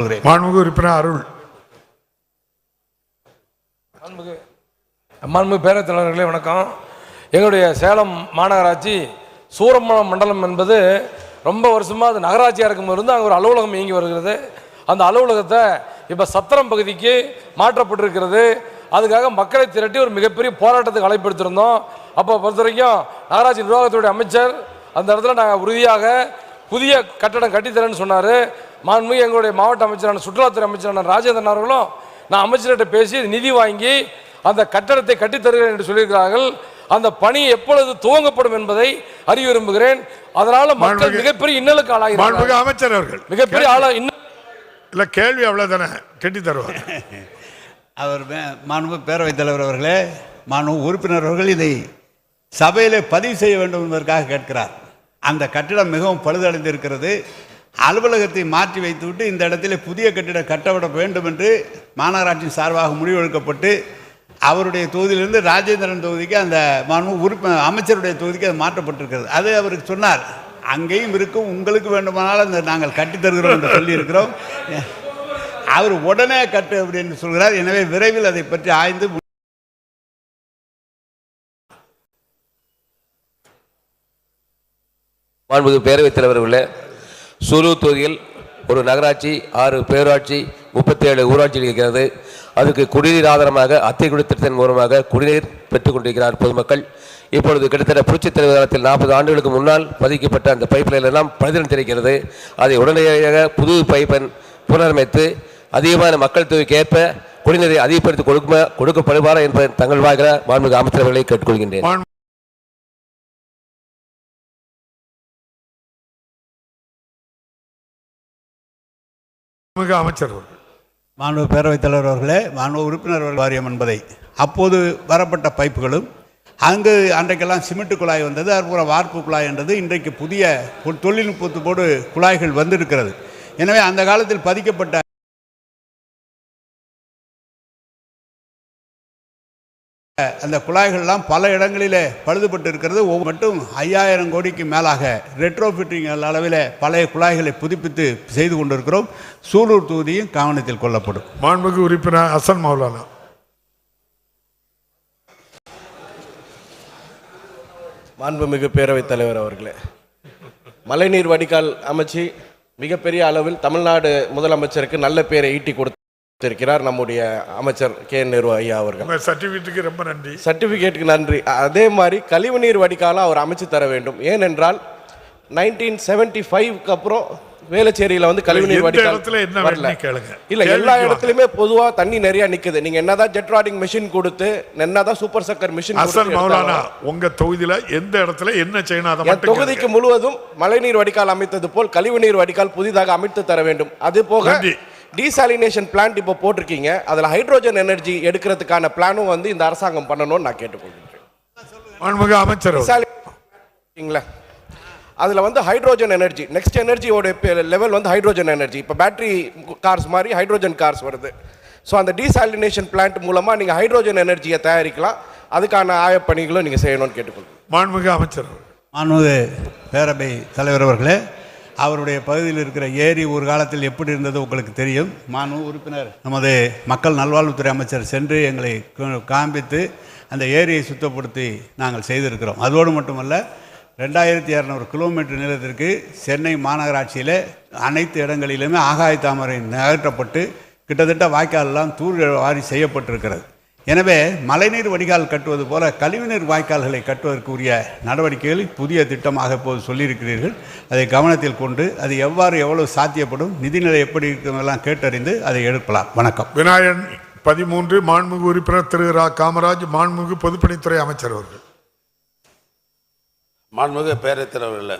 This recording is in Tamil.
மாண்புமிகு உறுப்பினர் அருள். மாண்புமிகு மாண்புமிகு பேரவைத் தலைவர்களே வணக்கம். எங்களுடைய சேலம் மாநகராட்சி சூரமணம் மண்டலம் என்பது ரொம்ப வருஷமாக அது நகராட்சியாக இருக்கும் இருந்து அங்கே ஒரு அலுவலகம் இயங்கி வருகிறது. அந்த அலுவலகத்தை இப்போ சத்திரம் பகுதிக்கு மாற்றப்பட்டிருக்கிறது. அதுக்காக மக்களை திரட்டி ஒரு மிகப்பெரிய போராட்டத்துக்கு அழைப்படுத்திருந்தோம். அப்போ பொறுத்த வரைக்கும் நகராட்சி நிர்வாகத்துடைய அமைச்சர் அந்த இடத்துல நாங்கள் உறுதியாக புதிய கட்டடம் கட்டித்தரேன்னு சொன்னார். மாண்புமிகு எங்களுடைய மாவட்ட அமைச்சரான சுற்றுலாத்துறை அமைச்சரான ராஜேந்திரன் அவர்களும் நான் அமைச்சர்கிட்ட பேசி நிதி வாங்கி அந்த கட்டடத்தை கட்டித் தருகிறேன் என்று சொல்லியிருக்கிறார்கள். அந்த பணி எப்பொழுது துவங்கப்படும் என்பதை அறிய விரும்புகிறேன். அதனால மக்கள் மிகப்பெரிய இன்னலுக்கு ஆளாகிறார்கள். அமைச்சர் அவர்கள். மிகப்பெரிய ஆளா இன்னும் இல்ல கேள்வி அவ்வளவுதானே? கட்டி தருவார். அவர் மே- மாண்புமிகு பேரவைத் தலைவர் அவர்களே மாண்பு உறுப்பினர் அவர்கள் இதை சபையிலே பதிவு செய்ய வேண்டும் என்பதற்காக கேட்கிறார். அந்த கட்டிடம் மிகவும் பழுதடைந்திருக்கிறது. அலுவலகத்தை மாற்றி வைத்துவிட்டு இந்த இடத்திலே புதிய கட்டிட கட்டப்பட வேண்டும் என்று மாநகராட்சியின் சார்பாக முடிவெடுக்கப்பட்டு அவருடைய தொகுதியிலிருந்து ராஜேந்திரன் தொகுதிக்கு அந்த உறுப்ப அமைச்சருடைய தொகுதிக்கு அது மாற்றப்பட்டிருக்கிறது. அது அவருக்கு சொன்னார் அங்கேயும் இருக்கும் உங்களுக்கு வேண்டுமானால் அந்த நாங்கள் கட்டித்தருகிறோம் என்று சொல்லியிருக்கிறோம். அவர் உடனே கட்டு அப்படின்னு சொல்கிறார். எனவே விரைவில் அதை பற்றி ஆய்ந்து மாண்புமிகு பேரவைத் தலைவர் அவர்களே சூலூர் தொகுதியில் ஒரு நகராட்சி ஆறு பேராட்சி முப்பத்தி ஏழு இருக்கிறது. அதுக்கு குடிநீர் ஆதாரமாக அத்திக்குடி திட்டத்தின் மூலமாக குடிநீர் பெற்றுக் கொண்டிருக்கிறார் பொதுமக்கள். இப்பொழுது கிட்டத்தட்ட புரட்சித் தலைவர் காலத்தில் நாற்பது ஆண்டுகளுக்கு முன்னால் பதிக்கப்பட்ட அந்த பைப் எல்லாம் பழுதிடம் தெரிகிறது அதை உடனடியாக புது பைப்பன் புனரமைத்து அதிகமான மக்கள் தொகைக்கு ஏற்ப குடிநீரை அதிகப்படுத்தி கொடுக்க கொடுக்கப்படுவாரா என்பதை தங்கள் வாயிலாக மாண்புமிகு அமைச்சரவர்களை கேட்டுக்கொள்கின்றேன். மிக அமைச்சர் அவர்கள். மாண்பு பேரவைத் தலைவர் அவர்களே மாண்பு உறுப்பினர் வாரியம் என்பதை. அப்போது வரப்பட்ட பைப்புகளும் அங்கு அன்றைக்கெல்லாம் சிமெண்ட் குழாய் வந்தது அதுபோல் வார்ப்பு குழாய் என்றது இன்றைக்கு புதிய பொ- தொழில்நுட்பத்தோடு குழாய்கள் வந்திருக்கிறது. எனவே அந்த காலத்தில் பதிக்கப்பட்ட அந்த குழாய்கள்லாம் பல இடங்களிலே பழுதுபட்டு இருக்கிறது மட்டும் ஐயாயிரம் கோடிக்கு மேலாக ரெட்ரோ ஃபிட்டிங் அளவில் பழைய குழாய்களை புதுப்பித்து செய்து கொண்டிருக்கிறோம். சூலூர் தொகுதியும் கவனத்தில் கொள்ளப்படும். மாண்புமிகு உறுப்பினர் ஹசன் மௌலானா. மாண்புமிகு பேரவைத் தலைவர் அவர்களே மழைநீர் வடிகால் அமைச்சு மிகப்பெரிய அளவில் தமிழ்நாடு முதலமைச்சருக்கு நல்ல பேரை ஈட்டி கொடுத்திருக்கிறார் நம்முடைய அமைச்சர் கே நேரு ஐயா அவர்கள் உங்க சர்டிபிகேட்டுக்கு ரொம்ப நன்றி சர்டிஃபிகேட்டுக்கு நன்றி அதே மாதிரி கழிவுநீர் வடிகாலம் அவர் அமைச்சு தர வேண்டும் ஏனென்றால் நைன்டீன் செவன்டி ஃபைவ்க்கு அப்புறம் வேளச்சேரியில வந்து கழிவுநீர் எந்த வடிகால் இடத்துல என்ன வரல. இல்ல எல்லா. இடத்துலயுமே பொதுவா தண்ணி நிறைய நிக்குது நீங்க என்னதான் ஜெட் ராடிங் மிஷின் கொடுத்து என்னதான் சூப்பர் சக்கர் மிஷின் ஹசன் மௌலானா உங்க தொகுதியில எந்த இடத்துல என்ன செய்யணும் தொகுதிக்கு. முழுவதும் மழைநீர் வடிகால் அமைத்தது போல் கழிவுநீர் வடிகால் புதிதாக அமைத்து தர வேண்டும் அது போக. டீசாலினேஷன் பிளான்ட் இப்போ போட்டிருக்கீங்க. அதுல ஹைட்ரோஜன் எனர்ஜி எடுக்கிறதுக்கான பிளானும் வந்து இந்த அரசாங்கம் பண்ணணும்னு நான் கேட்டுக்கொள்கிறேன். மாண்புமிகு அமைச்சர். அவர்கள். சரிங்களா அதில் வந்து ஹைட்ரோஜன் எனர்ஜி நெக்ஸ்ட் எனர்ஜியோட லெவல் வந்து ஹைட்ரோஜன் எனர்ஜி இப்போ பேட்டரி கார்ஸ் மாதிரி ஹைட்ரோஜன் கார்ஸ் வருது. ஸோ அந்த டீசாலினேஷன் பிளான்ட் மூலமாக நீங்கள் ஹைட்ரோஜன் எனர்ஜியை தயாரிக்கலாம். அதுக்கான ஆயப்பணிகளும் நீங்கள் செய்யணும்னு கேட்டுக்கொள்கிறேன். மாண்புமிகு அமைச்சர். அவர்கள். மாண்புமிகு பேரவை தலைவர் அவர்களே அவருடைய பகுதியில் இருக்கிற ஏரி ஒரு காலத்தில் எப்படி இருந்தது உங்களுக்கு தெரியும்? மாண்பு உறுப்பினர். நமது மக்கள் நல்வாழ்வுத்துறை அமைச்சர் சென்று எங்களை காண்பித்து அந்த ஏரியை சுத்தப்படுத்தி நாங்கள் செய்திருக்கிறோம். அதோடு மட்டுமல்ல ரெண்டாயிரத்தி இரநூறு கிலோமீட்டர் நீளத்திற்கு சென்னை மாநகராட்சியில் அனைத்து இடங்களிலுமே ஆகாய தாமரை நகற்றப்பட்டு கிட்டத்தட்ட வாய்க்காலெல்லாம் தூர் வாரி செய்யப்பட்டிருக்கிறது. எனவே மழைநீர் வடிகால் கட்டுவது போல கழிவுநீர் வாய்க்கால்களை கட்டுவதற்குரிய நடவடிக்கைகள் புதிய திட்டமாக இப்போது சொல்லியிருக்கிறீர்கள். அதை கவனத்தில் கொண்டு அது எவ்வாறு எவ்வளவு சாத்தியப்படும் நிதிநிலை எப்படி இருக்கிறதெல்லாம் கேட்டறிந்து அதை எடுக்கலாம் வணக்கம். விநாயகன் பதிமூன்று மாண்புமிகு உறுப்பினர் திரு ரா. காமராஜ் மாண்புமிகு பொதுப்பணித்துறை அமைச்சர் அவர்கள். மாண்புமிகு பேரவைத் தலைவர்களே